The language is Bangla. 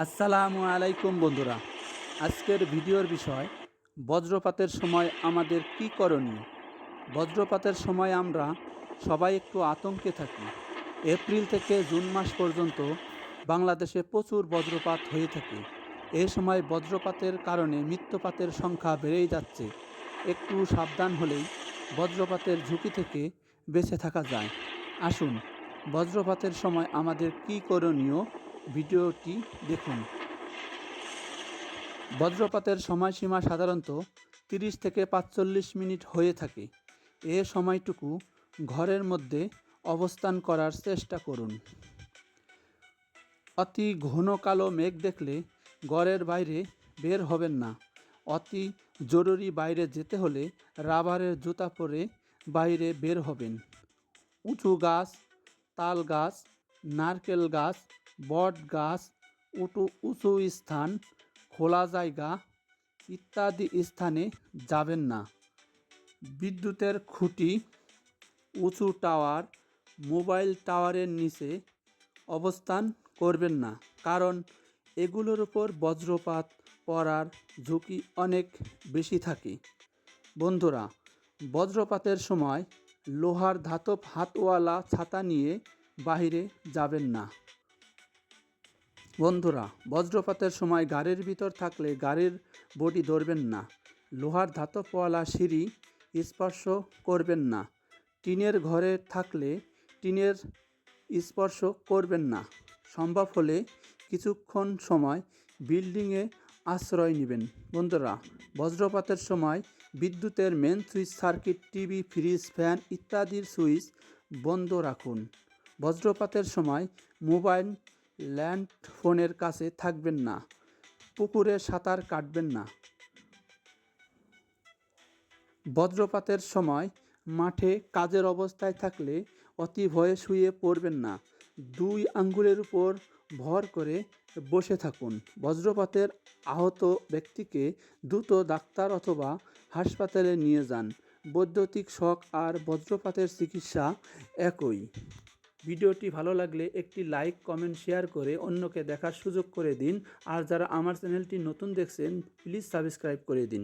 আসসালামু আলাইকুম বন্ধুরা। আজকের ভিডিওর বিষয়, বজ্রপাতের সময় আমাদের কি করণীয়? বজ্রপাতের সময় আমরা সবাই একটু আতঙ্কে থাকি। এপ্রিল থেকে জুন মাস পর্যন্ত বাংলাদেশে প্রচুর বজ্রপাত হয়ে থাকে। এ সময় বজ্রপাতের কারণে মৃত্যুপাতের সংখ্যা বেড়েই যাচ্ছে। একটু সাবধান হলেই বজ্রপাতের ঝুঁকি থেকে বেঁচে থাকা যায়। আসুন, বজ্রপাতের সময় আমাদের কি করণীয় ভিডিওটি দেখুন। বজ্রপাতের সময়সীমা সাধারণত তিরিশ থেকে পাঁচচল্লিশ মিনিট হয়ে থাকে। এ সময়টুকু ঘরের মধ্যে অবস্থান করার চেষ্টা করুন। অতি ঘন কালো মেঘ দেখলে ঘরের বাইরে বের হবেন না। অতি জরুরি বাইরে যেতে হলে রাবারের জুতা পরে বাইরে বের হবেন। উঁচু গাছ, তাল গাছ, নারকেল গাছ বট গাছ উঁচু উঁচু স্থান, খোলা জায়গা ইত্যাদি স্থানে যাবেন না। বিদ্যুতের খুঁটি, উঁচু টাওয়ার, মোবাইল টাওয়ারের নিচে অবস্থান করবেন না, কারণ এগুলোর উপর বজ্রপাত পড়ার ঝুঁকি অনেক বেশি থাকে। বন্ধুরা, বজ্রপাতের সময় লোহার ধাতব হাতওয়ালা ছাতা নিয়ে বাইরে যাবেন না। বন্ধুরা, বজ্রপাতের সময় গাড়ির ভিতর থাকলে গাড়ির বডি ধরবেন না। লোহার ধাতবওয়ালা সিঁড়ি স্পর্শ করবেন না। টিনের ঘরে থাকলে টিনের স্পর্শ করবেন না। সম্ভব হলে কিছুক্ষণ সময় বিল্ডিংয়ে আশ্রয় নেবেন। বন্ধুরা, বজ্রপাতের সময় বিদ্যুতের main switch circuit TV fridge fan ইত্যাদির সুইচ বন্ধ রাখুন। বজ্রপাতের সময় মোবাইল ল্যান্ড ফোনের কাছে থাকবেন না, পুকুরে সাঁতার কাটবেন না। বজ্রপাতের সময় মাঠে কাজের অবস্থায় থাকলে অতি ভয়ে শুয়ে পড়বেন না। দুই আঙ্গুলের উপর ভর করে বসে থাকুন। বজ্রপাতের আহত ব্যক্তিকে দ্রুত ডাক্তার অথবা হাসপাতালে নিয়ে যান। বৈদ্যুতিক শখ আর বজ্রপাতের চিকিৎসা একই। ভিডিওটি ভালো লাগলে একটি লাইক, কমেন্ট, শেয়ার করে অন্যকে দেখার সুযোগ করে দিন। আর যারা আমার চ্যানেলটি নতুন দেখছেন, প্লিজ সাবস্ক্রাইব করে দিন।